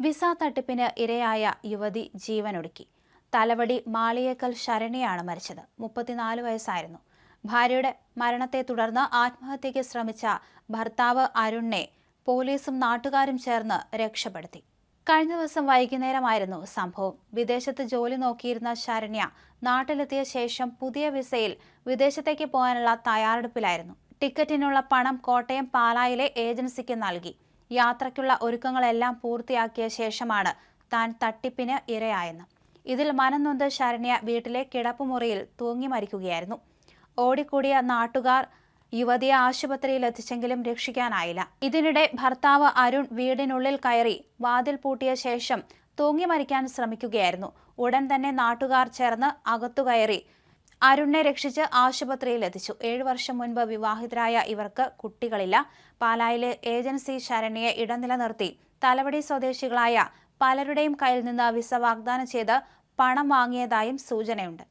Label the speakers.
Speaker 1: Visa തട്ടിപ്പിന് ഇരയായ യുവതി ജീവനൊടുക്കി. തലവടി മാളിയേക്കൽ ശരണിയാണ് മരിച്ചത്. മുപ്പത്തിനാല് വയസ്സായിരുന്നു. ഭാര്യയുടെ മരണത്തെ തുടർന്ന് ആത്മഹത്യയ്ക്ക് ശ്രമിച്ച ഭർത്താവ് അരുണിനെ പോലീസും നാട്ടുകാരും ചേർന്ന് രക്ഷപ്പെടുത്തി. കഴിഞ്ഞ ദിവസം വൈകുന്നേരമായിരുന്നു സംഭവം. വിദേശത്ത് ജോലി നോക്കിയിരുന്ന ശരണ്യ നാട്ടിലെത്തിയ ശേഷം പുതിയ വിസയിൽ വിദേശത്തേക്ക് പോകാനുള്ള തയ്യാറെടുപ്പിലായിരുന്നു. ടിക്കറ്റിനുള്ള പണം കോട്ടയം പാലായിലെ ഏജൻസിക്ക് നൽകി. യാത്രയ്ക്കുള്ള ഒരുക്കങ്ങളെല്ലാം പൂർത്തിയാക്കിയ ശേഷമാണ് താൻ തട്ടിപ്പിന് ഇരയായെന്ന്. ഇതിൽ മനംനൊന്ത് ശരണ്യ വീട്ടിലെ കിടപ്പുമുറിയിൽ തൂങ്ങി മരിക്കുകയായിരുന്നു. ഓടിക്കൂടിയ നാട്ടുകാർ യുവതിയെ ആശുപത്രിയിൽ എത്തിച്ചെങ്കിലും രക്ഷിക്കാനായില്ല. ഇതിനിടെ ഭർത്താവ് അരുൺ വീടിനുള്ളിൽ കയറി വാതിൽ പൂട്ടിയ ശേഷം തൂങ്ങി മരിക്കാൻ ശ്രമിക്കുകയായിരുന്നു. ഉടൻ തന്നെ നാട്ടുകാർ ചേർന്ന് അകത്തു കയറി അരുണിനെ രക്ഷിച്ച് ആശുപത്രിയിൽ എത്തിച്ചു. ഏഴു വർഷം മുൻപ് വിവാഹിതരായ ഇവർക്ക് കുട്ടികളില്ല. പാലായിലെ ഏജൻസി ശരണ്യെ ഇടനില നിർത്തി. തലവടി സ്വദേശികളായ പലരുടെയും കയ്യിൽ നിന്ന് വിസ വാഗ്ദാനം ചെയ്ത് പണം വാങ്ങിയതായും സൂചനയുണ്ട്.